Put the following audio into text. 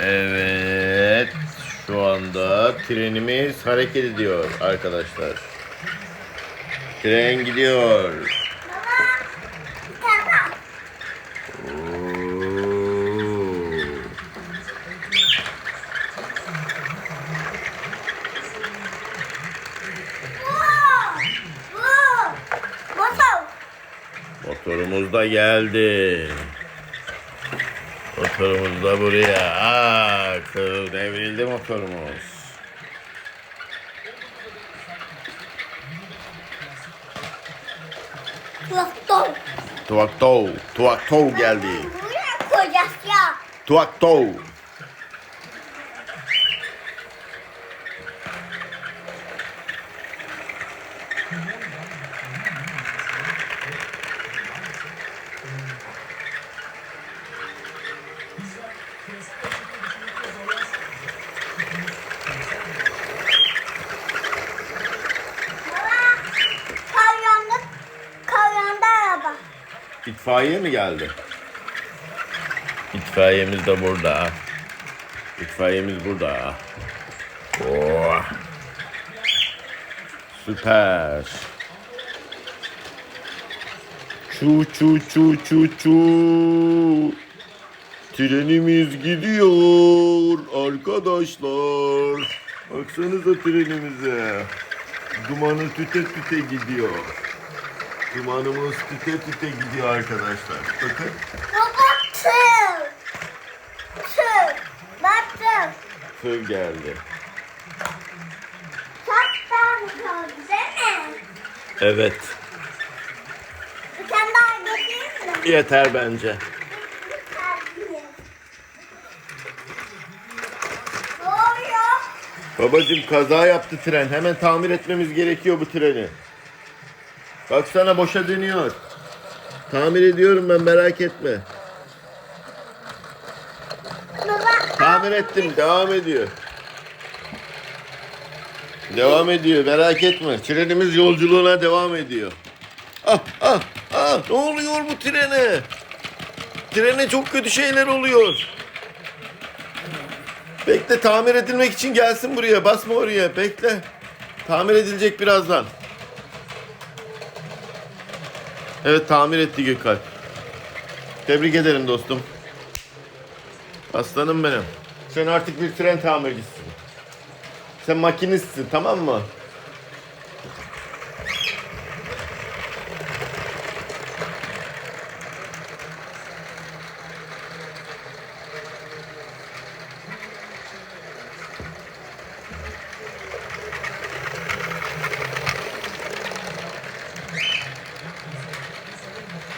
Evet. Şu anda trenimiz hareket ediyor arkadaşlar. Tren gidiyor. Motorumuz da geldi. Motorumuz da buraya. Aa, kır- devrildi motorumuz. Traktör. Tuaktou, Tuaktou geldi. Buraya İtfaiye mi geldi? İtfaiyemiz de burada. İtfaiyemiz burada. Oh. Süper. Çu çu çu çu çu. Trenimiz gidiyor arkadaşlar. Baksanıza trenimize. Dumanı tüte tüte gidiyor. Dumanımız tüte tüte gidiyor arkadaşlar. Bakın. Baba tır. Tır. Bak tır. Geldi. Çok değil mi? Evet. Bir tane daha getireyim mi? Yeter bence. Babacım kaza yaptı tren. Hemen tamir etmemiz gerekiyor bu treni. Baksana boşa dönüyor. Tamir ediyorum ben merak etme. Baba. Tamir ettim devam ediyor. Devam ediyor merak etme. Trenimiz yolculuğuna devam ediyor. Ah ah ah ne oluyor bu trene? Trene çok kötü şeyler oluyor. Bekle tamir edilmek için gelsin buraya. Basma oraya bekle. Tamir edilecek birazdan. Evet tamir etti Gökalp. Tebrik ederim dostum. Aslanım benim. Sen artık bir tren tamircisisin. Sen makinistsin tamam mı?